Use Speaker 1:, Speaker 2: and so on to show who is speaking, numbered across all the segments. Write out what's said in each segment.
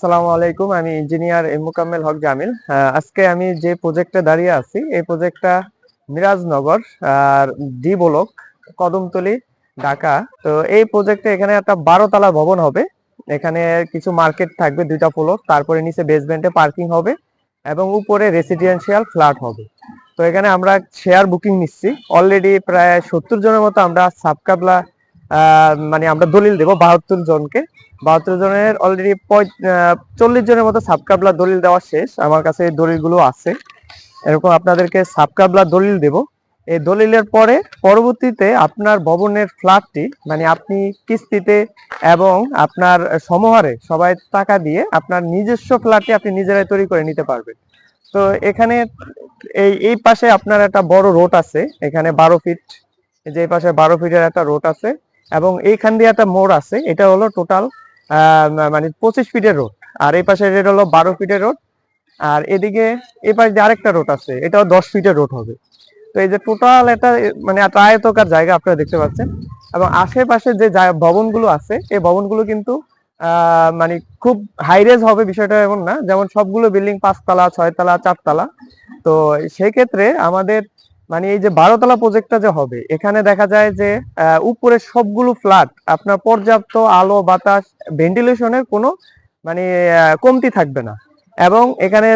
Speaker 1: আসসালামু আলাইকুম, আমি ইঞ্জিনিয়ার মুকাম্মেল হক জামিল। আজকে আমি যে প্রজেক্টে দাঁড়িয়ে আছি, এই প্রজেক্টটা মিরাজনগর আর ডি ব্লক, কদমতলি, ঢাকা। তো এই প্রজেক্টে এখানে একটা বারো তলা ভবন হবে। এখানে কিছু মার্কেট থাকবে দুইটা ফ্লোর তারপরে নিচে বেসমেন্টে পার্কিং হবে এবং উপরে রেসিডেন্সিয়াল ফ্ল্যাট হবে। তো এখানে আমরা শেয়ার বুকিং নিচ্ছি। অলরেডি প্রায় সত্তর জনের মতো আমরা সাবকাবলা মানে আমরা দলিল দেবো বাহাত্তর জনকে। বাহাত্তর জনের অলরেডি চল্লিশ জনের মতো সাবকাবলা দলিল দেওয়া শেষ। আমার কাছে এই দলিলগুলো আছে। এরকম আপনাদেরকে সাবকাবলা দলিল দেব। এই দলিলের পরে পরবর্তীতে আপনার ভবনের ফ্ল্যাটটি মানে আপনি কিস্তিতে এবং আপনার সমহারে সবাই টাকা দিয়ে আপনার নিজস্ব ফ্ল্যাটটি আপনি নিজেরাই তৈরি করে নিতে পারবেন। তো এখানে এই এই পাশে আপনার একটা বড় রোড আছে। এখানে বারো ফিট যে পাশে বারো ফিটের একটা রোড আছে। এবং এইখান দিয়ে একটা মোড় আছে, এটা হলো টোটাল মানে পঁচিশ ফিটের রোড আর এই পাশে এটা হলো বারো ফিটের রোড আর এদিকে এই পাশে আরেকটা রোড আছে, এটাও দশ ফিটের রোড হবে। তো এই যে টোটাল একটা মানে একটা আয়তকার জায়গা আপনারা দেখতে পাচ্ছেন, এবং আশেপাশে যে ভবনগুলো আছে, এই ভবনগুলো কিন্তু মানে খুব হাইরেজ হবে বিষয়টা এমন না, যেমন সবগুলো বিল্ডিং পাঁচতলা, ছয়তলা, চারতলা। তো সেই ক্ষেত্রে আমাদের মানে এই যে বারোতলা প্রজেক্টটা যে হবে, এখানে দেখা যায় যে উপরে সবগুলো ফ্ল্যাট আপনার পর্যাপ্ত আলো, বাতাস ভেন্টিলেশনের কোনো মানে কমতি থাকবে না। এবং এখানে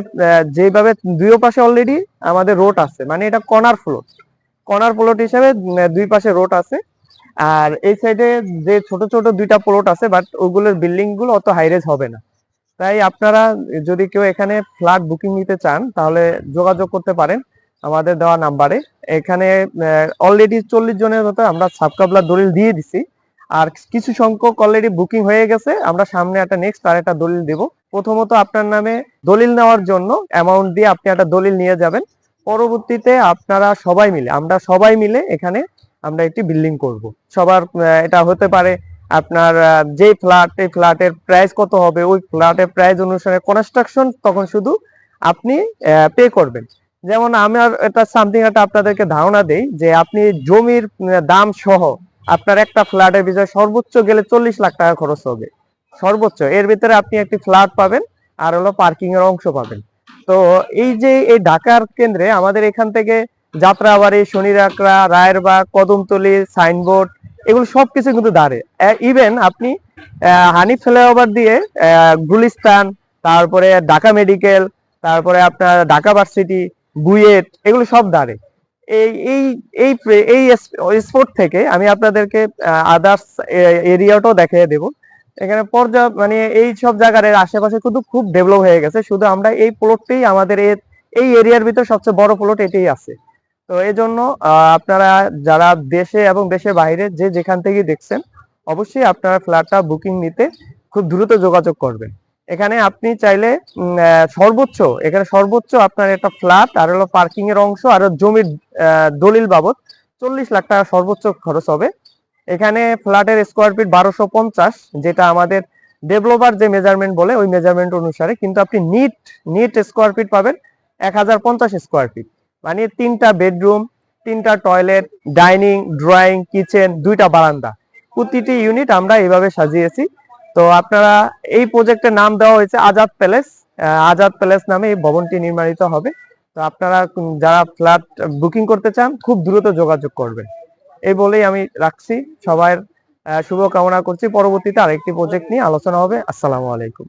Speaker 1: যেভাবে দুই পাশে অলরেডি আমাদের রোড আছে মানে এটা কর্নার ফ্লোট কর্নার প্লট হিসেবে দুই পাশে রোড আছে। আর এই সাইডে যে ছোট ছোট দুইটা প্লট আছে বাট ওগুলোর বিল্ডিংগুলো অত হাইরেজ হবে না। তাই আপনারা যদি কেউ এখানে ফ্ল্যাট বুকিং নিতে চান, তাহলে যোগাযোগ করতে পারেন। আমাদের দেওয়া নাম্বারে। এখানে অলরেডি চল্লিশ জনের মতো আমরা সাবকাবলা দলিল দিয়ে দিছি। আর কিছু সংখ্যক অলরেডি বুকিং হয়ে গেছে। আমরা সামনে একটা নেক্সট আর একটা দলিল দেব। প্রথমত আপনার নামে দলিল নেওয়ার জন্য অ্যামাউন্ট দিয়ে আপনি একটা দলিল নিয়ে যাবেন। পরবর্তীতে আপনারা সবাই মিলে, আমরা সবাই মিলে এখানে আমরা একটি বিল্ডিং করব। সবার এটা হতে পারে আপনার যে ফ্ল্যাট এই ফ্ল্যাটের প্রাইস কত হবে, ওই ফ্ল্যাটের প্রাইস অনুসারে কনস্ট্রাকশন তখন শুধু আপনি পে করবেন। যেমন আমার এটা সামথিং একটা আপনাদেরকে ধারণা দেই যে আপনি জমির দাম সহ আপনার একটা ফ্ল্যাটের বিষয়ে সর্বোচ্চ গেলে চল্লিশ লাখ টাকা খরচ হবে। সর্বোচ্চ। এর ভিতরে আপনি একটি ফ্ল্যাট পাবেন আর হলো পার্কিং এর অংশ পাবেন। তো এই যে এই ঢাকার কেন্দ্রে আমাদের এখান থেকে যাত্রাবাড়ি, শনিরাকড়া, রায়েরবাগ, কদমতলি সাইনবোর্ড এগুলো সবকিছু কিন্তু দাঁড়ে ইভেন আপনি হানিফ ফ্লাইওভার দিয়ে গুলিস্তান, তারপরে ঢাকা মেডিকেল তারপরে আপনার ঢাকা ভার্সিটি বুয়েট এগুলো সব দাঁড়ে। এই এই এই এই স্পোর্ট থেকে আমি আপনাদেরকে আদার্স এরিয়াটাও দেখিয়ে দেব। এখানে পর্যাপ্ত মানে এই সব জায়গার আশেপাশে কিন্তু খুব ডেভেলপ হয়ে গেছে। শুধু আমরা এই প্লটটাই আমাদের এই এরিয়ার ভিতর সবচেয়ে বড় প্লট এটাই আছে। তো এই জন্য আপনারা যারা দেশে এবং দেশের বাইরে যে যেখান থেকে দেখছেন, অবশ্যই আপনারা ফ্ল্যাটটা বুকিং নিতে খুব দ্রুত যোগাযোগ করবেন। এখানে আপনি চাইলে সর্বোচ্চ, এখানে সর্বোচ্চ আপনার একটা ফ্ল্যাট আর হলো পার্কিং এর অংশ, আর জমির দলিল বাবদ চল্লিশ লাখ টাকা সর্বোচ্চ খরচ হবে। এখানে ফ্ল্যাটের স্কোয়ার ফিট বারোশো পঞ্চাশ, যেটা আমাদের ডেভেলপার যে মেজারমেন্ট বলে, ওই মেজারমেন্ট অনুসারে কিন্তু আপনি নিট নিট স্কোয়ার ফিট পাবেন, এক হাজার পঞ্চাশ স্কোয়ার ফিট মানে তিনটা বেডরুম তিনটা টয়লেট ডাইনিং ড্রয়িং কিচেন দুইটা বারান্দা। প্রতিটি ইউনিট আমরা এইভাবে সাজিয়েছি। তো আপনারা এই প্রজেক্টের নাম দেওয়া হয়েছে আজাদ প্যালেস। আজাদ প্যালেস নামে এই ভবনটি নির্মাণিত হবে। তো আপনারা যারা ফ্ল্যাট বুকিং করতে চান খুব দ্রুত যোগাযোগ করবেন। এই বলেই আমি রাখছি। সবাই আহ, শুভ কামনা করছি। পরবর্তীতে আরেকটি প্রজেক্ট নিয়ে আলোচনা হবে। আসসালামু আলাইকুম।